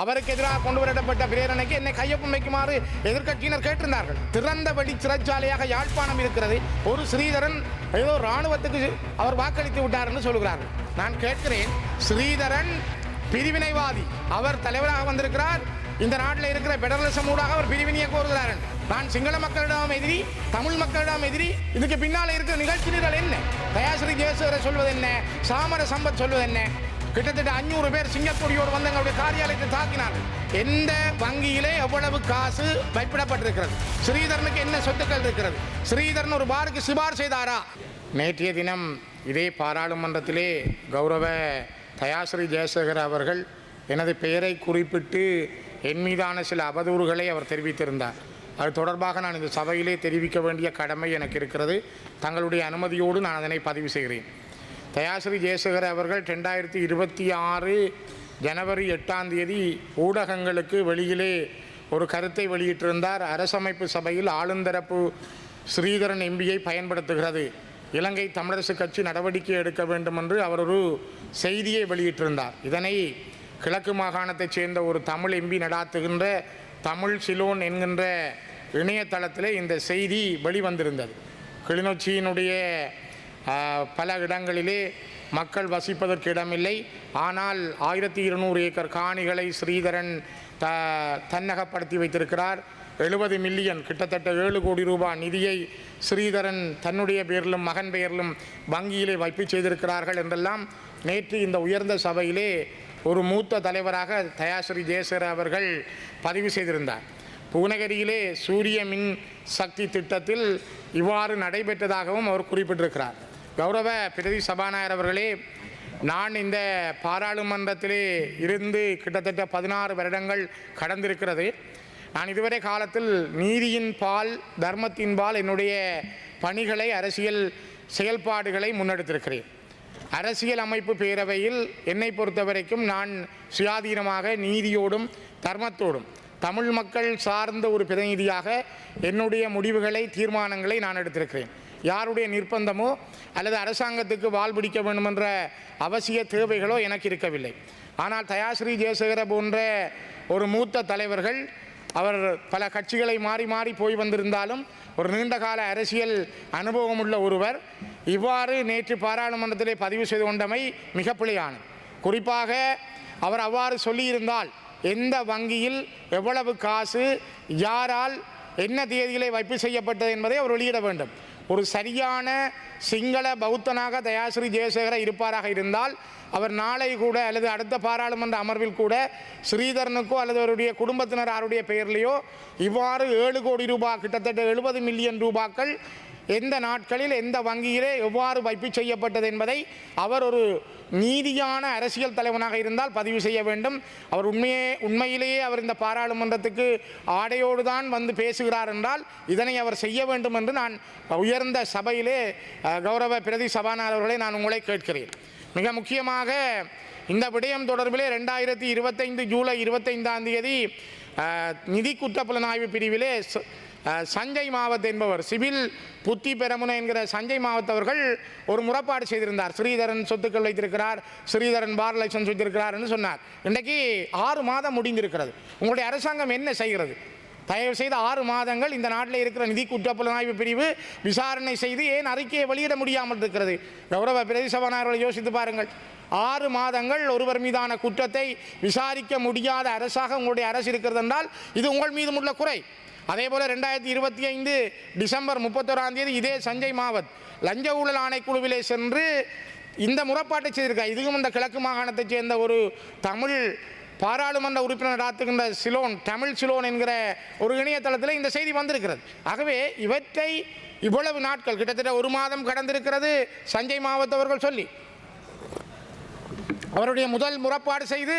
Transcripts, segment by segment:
அவருக்கு எதிராக கொண்டு வரப்பட்ட பிரேரணைக்கு என்னை கையொப்பம் வைக்குமாறு எதிர்க்கட்சியினர் கேட்டிருந்தார்கள். திறந்த வெளி சிறைச்சாலையாக யாழ்ப்பாணம் இருக்கிறது. ஒரு ஸ்ரீதரன் ஏதோ ராணுவத்துக்கு அவர் வாக்களித்து விட்டார் என்று சொல்கிறார்கள். நான் கேட்கிறேன் ஸ்ரீதரன் பிரிவினைவாதி அவர் தலைவராக வந்திருக்கிறார். இந்த நாட்டில் இருக்கிற பெடரலிசம் ஊடாக அவர் பிரிவினையை கோருகிறார் நான் சிங்கள மக்களிடம் எதிரி தமிழ் மக்களிடம் எதிரி இதுக்கு பின்னால் இருக்கிற நிகழ்ச்சி நிரல் என்ன? தயாசிரி ஜெயசேகர சொல்வது என்ன? சாமர சம்பத் சொல்வது என்ன? கிட்டத்தட்ட அஞ்சூறு பேர் சிங்கப்பூரியோடு வந்து எங்களுடைய காரியாலயத்தை தாக்கினார்கள். எந்த வங்கியிலே எவ்வளவு காசு வைப்பிடப்பட்டிருக்கிறது? ஸ்ரீதரனுக்கு என்ன சொத்துக்கள் இருக்கிறது? ஸ்ரீதரன் ஒரு பாருக்கு சிபார் செய்தாரா? நேற்றைய தினம் இதே பாராளுமன்றத்திலே கௌரவ தயாஸ்ரீ ஜெயசேகர் அவர்கள் எனது பெயரை குறிப்பிட்டு என் மீதான சில அவதூறுகளை அவர் தெரிவித்திருந்தார். அது தொடர்பாக நான் இந்த சபையிலே தெரிவிக்க வேண்டிய கடமை எனக்கு இருக்கிறது. தங்களுடைய அனுமதியோடு நான் அதனை பதிவு செய்கிறேன். தயாஸ்ரீ ஜெயசேகர் அவர்கள் ரெண்டாயிரத்தி இருபத்தி ஆறு ஜனவரி எட்டாம் தேதி ஊடகங்களுக்கு வெளியிலே ஒரு கருத்தை வெளியிட்டிருந்தார். அரசமைப்பு சபையில் ஆளுந்தரப்பு ஸ்ரீதரன் எம்பியை பயன்படுத்துகிறது. இலங்கை தமிழரசு கட்சி நடவடிக்கை எடுக்க வேண்டும் என்று அவர் ஒரு செய்தியை வெளியிட்டிருந்தார். இதனை கிழக்கு மாகாணத்தைச் சேர்ந்த ஒரு தமிழ் எம்பி நடாத்துகின்ற தமிழ் சிலோன் என்கின்ற இணையதளத்தில் இந்த செய்தி வெளிவந்திருந்தது. கிளிநொச்சியினுடைய பல இடங்களிலே மக்கள் வசிப்பதற்கு இடமில்லை. ஆனால் ஆயிரத்தி இருநூறு ஏக்கர் காணிகளை ஸ்ரீதரன் த தன்னகப்படுத்தி வைத்திருக்கிறார். எழுபது மில்லியன் கிட்டத்தட்ட ஏழு கோடி ரூபாய் நிதியை ஸ்ரீதரன் தன்னுடைய பேரிலும் மகன் பெயரிலும் வங்கியிலே வைப்பு செய்திருக்கிறார்கள் என்றெல்லாம் நேற்று இந்த உயர்ந்த சபையிலே ஒரு மூத்த தலைவராக தயாஸ்ரீ ஜெயசேகர் அவர்கள் பதிவு செய்திருந்தார். புவனகிரியிலே சூரிய மின் சக்தி திட்டத்தில் இவ்வாறு நடைபெற்றதாகவும் அவர் குறிப்பிட்டிருக்கிறார். கௌரவ பிரதி சபாநாயகர் அவர்களே நான் இந்த பாராளுமன்றத்திலே இருந்து கிட்டத்தட்ட பதினாறு வருடங்கள் கடந்திருக்கிறது. நான் இதுவரை காலத்தில் நீதியின் பால் தர்மத்தின் பால் என்னுடைய பணிகளை அரசியல் செயல்பாடுகளை முன்னெடுத்திருக்கிறேன். அரசியல் அமைப்பு பேரவையில் என்னை பொறுத்தவரைக்கும் நான் சுயாதீனமாக நீதியோடும் தர்மத்தோடும் தமிழ் மக்கள் சார்ந்த ஒரு பிரதிநிதியாக என்னுடைய முடிவுகளை தீர்மானங்களை நான் எடுத்திருக்கிறேன். யாருடைய நிர்பந்தமோ அல்லது அரசாங்கத்துக்கு வால் பிடிக்க வேண்டுமென்ற அவசிய தேவைகளோ எனக்கு இருக்கவில்லை. ஆனால் தயாஸ்ரீ ஜெயசேகர போன்ற ஒரு மூத்த தலைவர்கள் அவர் பல கட்சிகளை மாறி மாறி போய் வந்திருந்தாலும் ஒரு நீண்டகால அரசியல் அனுபவம் உள்ள ஒருவர் இவ்வாறு நேற்று பாராளுமன்றத்திலே பதிவு செய்து கொண்டமை மிக பிழையானது. குறிப்பாக அவர் அவ்வாறு சொல்லியிருந்தால் எந்த வங்கியில் எவ்வளவு காசு யாரால் என்ன தேதியிலே வைப்பு செய்யப்பட்டது என்பதை அவர் வெளியிட வேண்டும். ஒரு சரியான சிங்கள பௌத்தனாக தயாஸ்ரீ ஜெயசேகர இருப்பாராக இருந்தால் அவர் நாளை கூட அல்லது அடுத்த பாராளுமன்ற அமர்வில் கூட ஸ்ரீதரனுக்கோ அல்லது அவருடைய குடும்பத்தினர் அவருடைய பெயர்லேயோ இவ்வாறு ஏழு கோடி ரூபாய் கிட்டத்தட்ட எழுபது மில்லியன் ரூபாக்கள் எந்த நாட்களில் எந்த வங்கியிலே எவ்வாறு வைப்பு செய்யப்பட்டது என்பதை அவர் ஒரு நீதியான அரசியல் தலைவனாக இருந்தால் பதிவு செய்ய வேண்டும். அவர் உண்மையே உண்மையிலேயே அவர் இந்த பாராளுமன்றத்துக்கு ஆடையோடு தான் வந்து பேசுகிறார் என்றால் இதனை அவர் செய்ய வேண்டும் என்று நான் உயர்ந்த சபையிலே கௌரவ பிரதி சபாநாயகர் நான் உங்களை கேட்கிறேன். மிக முக்கியமாக இந்த விடயம் தொடர்பிலே ரெண்டாயிரத்தி இருபத்தைந்து ஜூலை இருபத்தைந்தாம் தேதி நிதி குற்றப்புலனாய்வு பிரிவிலே சஞ்சய் மாவத் என்பவர் சிவில் புத்தி பெரமுனை என்கிற சஞ்சய் மாவத்தவர்கள் ஒரு முறைப்பாடு செய்திருந்தார். ஸ்ரீதரன் சொத்துக்கள் வைத்திருக்கிறார் ஸ்ரீதரன் பார் லைசன்ஸ் வைத்திருக்கிறார் என்று சொன்னார். இன்றைக்கு ஆறு மாதம் முடிந்திருக்கிறது. உங்களுடைய அரசாங்கம் என்ன செய்கிறது? தயவு செய்து ஆறு மாதங்கள் இந்த நாட்டில் இருக்கிற நிதி குற்றப்புலனாய்வு பிரிவு விசாரணை செய்து ஏன் அறிக்கையை வெளியிட முடியாமல் இருக்கிறது? கௌரவ பிரதி சபாநாயகர்களை யோசித்து பாருங்கள். ஆறு மாதங்கள் ஒருவர் மீதான குற்றத்தை விசாரிக்க முடியாத அரசாக உங்களுடைய அரசு இருக்கிறது என்றால் இது உங்கள் மீது உள்ள குறை. அதே போல் ரெண்டாயிரத்தி இருபத்தி ஐந்து டிசம்பர் முப்பத்தோராம் தேதி இதே சஞ்சய் மாவத் லஞ்ச ஊழல் ஆணைக்குழுவிலே சென்று இந்த முறைப்பாட்டை செய்திருக்கார். இதுவும் இந்த கிழக்கு மாகாணத்தைச் சேர்ந்த ஒரு தமிழ் பாராளுமன்ற உறுப்பினர் ஆத்துகின்ற சிலோன் தமிழ் சிலோன் என்கிற ஒரு இணையதளத்தில் இந்த செய்தி வந்திருக்கிறது. ஆகவே இவற்றை இவ்வளவு நாட்கள் கிட்டத்தட்ட ஒரு மாதம் கடந்திருக்கிறது சஞ்சய் மாவத் அவர்கள் சொல்லி. அவருடைய முதல் முறைப்பாடு செய்து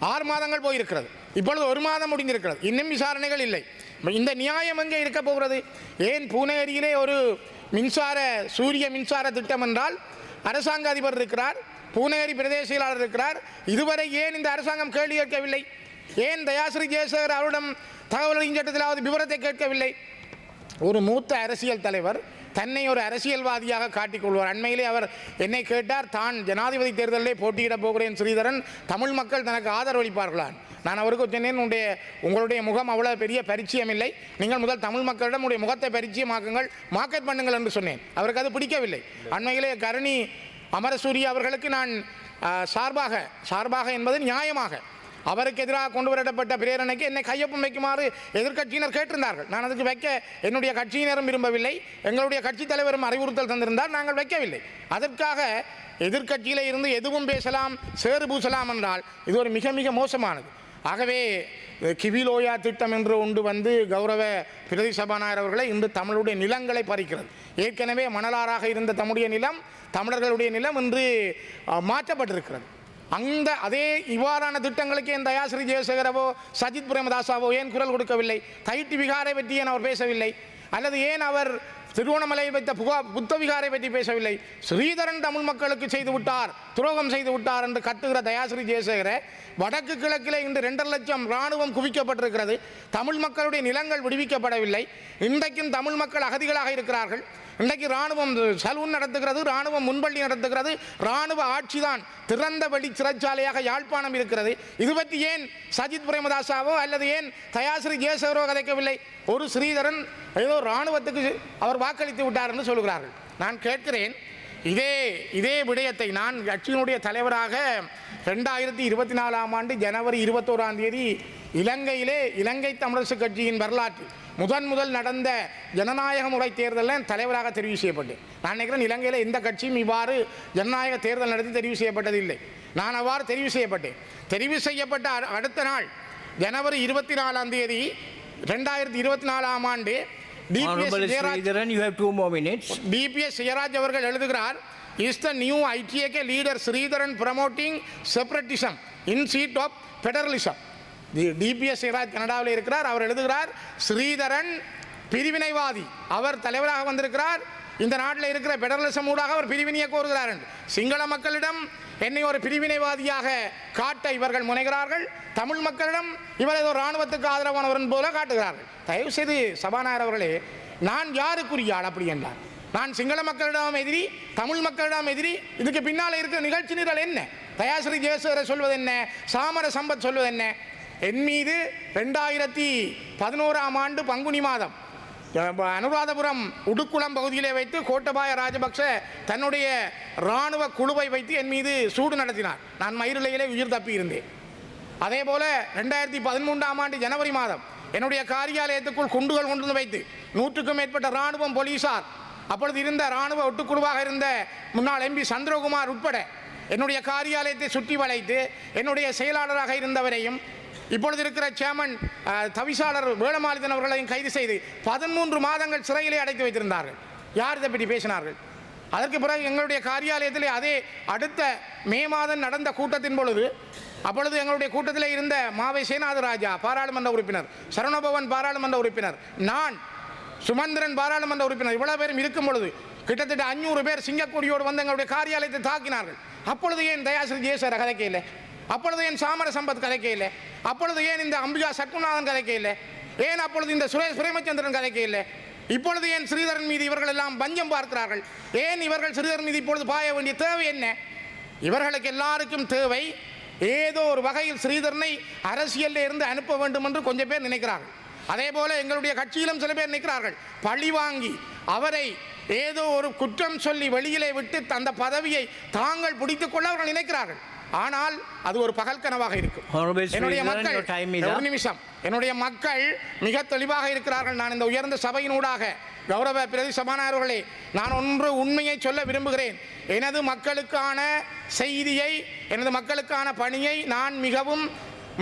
ஆறு மாதங்கள் போயிருக்கிறது. இப்பொழுது ஒரு மாதம் முடிந்திருக்கிறது. இன்னும் விசாரணைகள் இல்லை. இந்த நியாயம் எங்கே இருக்க போகிறது? ஏன் பூனேரியிலே ஒரு மின்சார சூரிய மின்சார திட்டம் என்றால் அரசாங்க அதிபர் இருக்கிறார் பூனேரி பிரதேச செயலாளர் இருக்கிறார். இதுவரை ஏன் இந்த அரசாங்கம் கேள்வி கேட்கவில்லை? ஏன் தயாஸ்ரீ ஜெயசேகர் அவரிடம் தகவல் சட்டத்திலாவது விவரத்தை கேட்கவில்லை? ஒரு மூத்த அரசியல் தலைவர் தன்னை ஒரு அரசியல்வாதியாக காட்டிக்கொள்வார் அண்மையிலே அவர் என்னை கேட்டார் தான் ஜனாதிபதி தேர்தலிலே போட்டியிடப் போகிறேன் ஸ்ரீதரன். தமிழ் மக்கள் தனக்கு ஆதரவளிப்பார்களான் நான் அவருக்கு சொன்னேன் உன்னுடைய உங்களுடைய முகம் அவ்வளோ பெரிய பரிச்சயம் இல்லை. நீங்கள் முதல் தமிழ் மக்களிடம் உடைய முகத்தை பரிச்சயமாக்குங்கள். மார்க்கெட் பண்ணுங்கள் என்று சொன்னேன். அவருக்கு அது பிடிக்கவில்லை. அண்மையிலே கருணி அமரசூரி அவர்களுக்கு நான் சார்பாக சார்பாக என்பது நியாயமாக. அவருக்கு எதிராக கொண்டு வரப்பட்ட பிரேரணைக்கு என்னை கையொப்பம் வைக்குமாறு எதிர்க்கட்சியினர் கேட்டிருந்தார்கள். நான் அதுக்கு வைக்க என்னுடைய கட்சியினரும் விரும்பவில்லை. எங்களுடைய கட்சித் தலைவரும் அறிவுறுத்தல் தந்திருந்தால் நாங்கள் வைக்கவில்லை. அதற்காக எதிர்கட்சியில் இருந்து எதுவும் பேசலாம் சேறு பூசலாம் என்றால் இது ஒரு மிக மிக மோசமானது. ஆகவே கிவிலோயா திட்டம் என்று ஒன்று வந்து கௌரவ பிரதி சபாநாயகர் அவர்களை இன்று தமிழுடைய நிலங்களை பறிக்கிறது. ஏற்கனவே மணலாராக இருந்த தம்முடைய நிலம் தமிழர்களுடைய நிலம் இன்று மாற்றப்பட்டிருக்கிறது. அந்த அதே இவ்வாறான திட்டங்களுக்கு ஏன் தயாஸ்ரீ ஜெயசேகரவோ சஜித் பிரேமதாசாவோ ஏன் குரல் கொடுக்கவில்லை? தைட்டி விகாரை பற்றி ஏன் அவர் பேசவில்லை? அல்லது ஏன் அவர் திருவோணமலையை வைத்த புகா புத்த விகாரை பற்றி பேசவில்லை? ஸ்ரீதரன் தமிழ் மக்களுக்கு செய்து விட்டார் துரோகம் செய்து விட்டார் என்று கட்டுகிற தயாஸ்ரீ ஜெயசேகர வடக்கு கிழக்கில் இன்று ரெண்டரை லட்சம் இராணுவம் குவிக்கப்பட்டிருக்கிறது. தமிழ் மக்களுடைய நிலங்கள் விடுவிக்கப்படவில்லை. இன்றைக்கும் தமிழ் மக்கள் அகதிகளாக இருக்கிறார்கள். இன்றைக்கு ராணுவம் சலூன் நடத்துகிறது இராணுவம் முன்பள்ளி நடத்துகிறது இராணுவ ஆட்சிதான் திறந்த வழி சிறைச்சாலையாக யாழ்ப்பாணம் இருக்கிறது. இது பற்றி ஏன் சஜித் பிரேமதாசாவோ அல்லது ஏன் தயாஸ்ரீ ஜெயசேகரோ கதைக்கவில்லை? ஒரு ஸ்ரீதரன் ஏதோ ராணுவத்துக்கு அவர் வாக்களித்து விட்டார் என்று சொல்கிறார்கள். நான் கேட்கிறேன் இதே இதே விடயத்தை நான் கட்சியினுடைய தலைவராக ரெண்டாயிரத்தி இருபத்தி நாலாம் ஆண்டு ஜனவரி இருபத்தோராம் தேதி இலங்கையிலே இலங்கை தமிழரசு கட்சியின் வரலாற்று முதன் முதல் நடந்த ஜனநாயக முறை தேர்தலில் தலைவராக தெரிவு செய்யப்பட்டேன். நான் நினைக்கிறேன் இலங்கையில் எந்த கட்சியும் இவ்வாறு ஜனநாயக தேர்தல் நடத்தி தெரிவு செய்யப்பட்டதில்லை. நான் அவ்வாறு தெரிவு செய்யப்பட்டேன். தெரிவு செய்யப்பட்ட அடுத்த நாள் ஜனவரி இருபத்தி நாலாம் தேதி ரெண்டாயிரத்தி இருபத்தி நாலாம் ஆண்டு You have two more minutes. DBS Jeyaraj அவர்கள் எழுதுகிறார் is the new ITAK leader Sridharan promoting separatism instead of federalism DBS Jeyaraj கனடாவில் இருக்கிறார் அவர் எழுதுகிறார் ஸ்ரீதரன் பிரிவினைவாதி அவர் தலைவராக வந்திருக்கிறார் இந்த நாட்டில் இருக்கிற பெடரலிசம் ஊடாக அவர் பிரிவினையை கோருகிறார் என்று. சிங்கள மக்களிடம் என்னை ஒரு பிரிவினைவாதியாக காட்ட இவர்கள் முனைகிறார்கள். தமிழ் மக்களிடம் இவர் ஏதோ இராணுவத்துக்கு ஆதரவானவரன் போல காட்டுகிறார்கள். தயவு செய்து சபாநாயகர் அவர்களே நான் யாருக்குரிய ஆள் அப்படி என்றார்? நான் சிங்கள மக்களிடம் எதிரி தமிழ் மக்களிடம் எதிரி இதுக்கு பின்னால் இருக்கிற நிகழ்ச்சி நிரல் என்ன? தயாஸ்ரீ ஜெயசுவரை சொல்வது என்ன? சாமர சம்பத் சொல்வது என்ன? என் மீது ரெண்டாயிரத்தி பதினோராம் ஆண்டு பங்குனி மாதம் அனுராதபுரம் உடுக்குளம் பகுதியிலே வைத்து கோட்டபாய ராஜபக்ஷ தன்னுடைய இராணுவ குழுவை வைத்து என் மீது சூடு நடத்தினார். நான் மயிரிழையிலே உயிர் தப்பி இருந்தேன். அதே போல ரெண்டாயிரத்தி பதிமூன்றாம் ஆண்டு ஜனவரி மாதம் என்னுடைய காரியாலயத்துக்குள் குண்டுகள் கொண்டு வந்து வைத்து நூற்றுக்கும் மேற்பட்ட இராணுவம் போலீசார் அப்பொழுது இருந்த இராணுவ ஒட்டுக்குழுவாக இருந்த முன்னாள் எம்பி சந்திரகுமார் உட்பட என்னுடைய காரியாலயத்தை சுற்றி வளைத்து என்னுடைய செயலாளராக இருந்தவரையும் இப்பொழுது இருக்கிற சேமன் தவிசாளர் வேளமாலிதன் அவர்களையும் கைது செய்து பதிமூன்று மாதங்கள் சிறையிலே அடைத்து வைத்திருந்தார்கள். யார் இதை பற்றி பேசினார்கள்? அதற்கு பிறகு எங்களுடைய காரியாலயத்திலே அதே அடுத்த மே மாதம் நடந்த கூட்டத்தின் பொழுது அப்பொழுது எங்களுடைய கூட்டத்தில் இருந்த மாவை சேனாதராஜா பாராளுமன்ற உறுப்பினர் சரணபவன் பாராளுமன்ற உறுப்பினர் நான் சுமந்திரன் பாராளுமன்ற உறுப்பினர் இவ்வளவு பேரும் இருக்கும் பொழுது கிட்டத்தட்ட அஞ்சூறு பேர் சிங்கக்கொடியோடு வந்து எங்களுடைய காரியாலயத்தை தாக்கினார்கள். அப்பொழுது ஏன் தயாசிரி ஜெயசர கதைக்கையில் அப்பொழுது ஏன் சாமர சம்பத் கதைக்கையில் அப்பொழுது ஏன் இந்த அம்பிகா சக்குநாதன் கதைக்கையில் ஏன் அப்பொழுது இந்த சுரேஷ் பிரேமச்சந்திரன் கதைக்கையில் இப்பொழுது ஏன் ஸ்ரீதரன் மீது இவர்கள் எல்லாம் பஞ்சம் பார்க்கிறார்கள்? ஏன் இவர்கள் ஸ்ரீதரன் மீது இப்பொழுது பாய வேண்டிய தேவை என்ன? இவர்களுக்கு எல்லாருக்கும் தேவை ஏதோ ஒரு வகையில் ஸ்ரீதரனை அரசியலில் இருந்து அனுப்ப வேண்டும் என்று கொஞ்சம் பேர் நினைக்கிறார்கள். அதே போல எங்களுடைய கட்சியிலும் சில பேர் நிற்கிறார்கள். பழி வாங்கி அவரை ஏதோ ஒரு குற்றம் சொல்லி வெளியிலே விட்டு அந்த பதவியை தாங்கள் பிடித்துக்கொள்ள அவர்கள் நினைக்கிறார்கள். ஆனால் அது ஒரு பகல் கனவாக இருக்கும். என்னுடைய மக்கள் ஒரு. நிமிஷம். என்னுடைய மக்கள் மிக தெளிவாக இருக்கிறார்கள். நான் இந்த உயர்ந்த சபையினூடாக கௌரவ பிரதி சபாநாயகர்களே நான் ஒன்று உண்மையை சொல்ல விரும்புகிறேன். எனது மக்களுக்கான செய்தியை எனது மக்களுக்கான பணியை நான் மிகவும்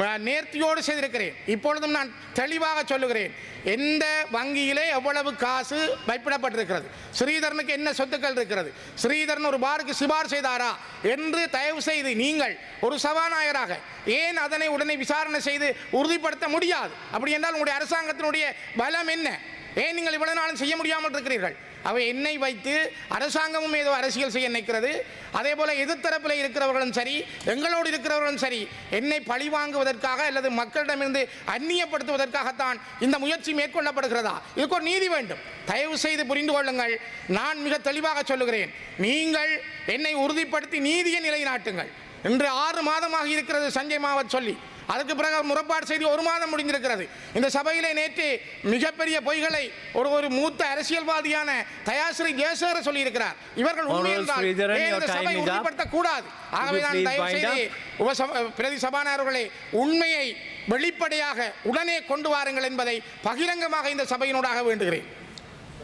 நேர்த்தியோடு செய்திருக்கிறேன். இப்பொழுதும் நான் தெளிவாக சொல்லுகிறேன். எந்த வங்கியிலே எவ்வளவு காசு வைப்பிடப்பட்டிருக்கிறது? ஸ்ரீதரனுக்கு என்ன சொத்துக்கள் இருக்கிறது? ஸ்ரீதரன் ஒரு பாருக்கு சிபார் செய்தாரா? என்று தயவு செய்து நீங்கள் ஒரு சபாநாயகராக ஏன் அதனை உடனே விசாரணை செய்து உறுதிப்படுத்த முடியாது? அப்படி என்றால் உங்களுடைய அரசாங்கத்தினுடைய பலம் என்ன? ஏன் நீங்கள் இவ்வளவு நாளும் செய்ய முடியாமல் இருக்கிறீர்கள்? அவை என்னை வைத்து அரசாங்கமும் ஏதோ அரசியல் செய்ய நினைக்கிறது. அதே போல் எதிர்த்தரப்பில் இருக்கிறவர்களும் சரி எங்களோடு இருக்கிறவர்களும் சரி என்னை பழி வாங்குவதற்காக அல்லது மக்களிடமிருந்து அந்நியப்படுத்துவதற்காகத்தான் இந்த முயற்சி மேற்கொள்ளப்படுகிறதா? இதுக்கு ஒரு நீதி வேண்டும். தயவு செய்து புரிந்து கொள்ளுங்கள். நான் மிக தெளிவாக சொல்லுகிறேன். நீங்கள் என்னை உறுதிப்படுத்தி நீதியை நிலைநாட்டுங்கள். இன்று ஆறு மாதமாக இருக்கிறது சஞ்சய் மாவத் சொல்லி. அதுக்கு பிறகு முறைப்பாடு செய்து ஒரு மாதம் முடிந்திருக்கிறது. இந்த சபையிலே நேற்று மிகப்பெரிய பொய்களை ஒரு ஒரு மூத்த அரசியல்வாதியான தயாஸ்ரீ ஜெயசேகர சொல்லியிருக்கிறார். இவர்கள் உண்மையில் தான் Sridharan, ஏன் your இந்த time சபை is up. உறுதிப்படுத்தக்கூடாது? ஆகவே you நான் please தயவு செய்து பிரதி சபாநாயகர்களே உண்மையை வெளிப்படையாக உடனே கொண்டு வாருங்கள் என்பதை பகிரங்கமாக இந்த சபையினூடாக வேண்டுகிறேன்.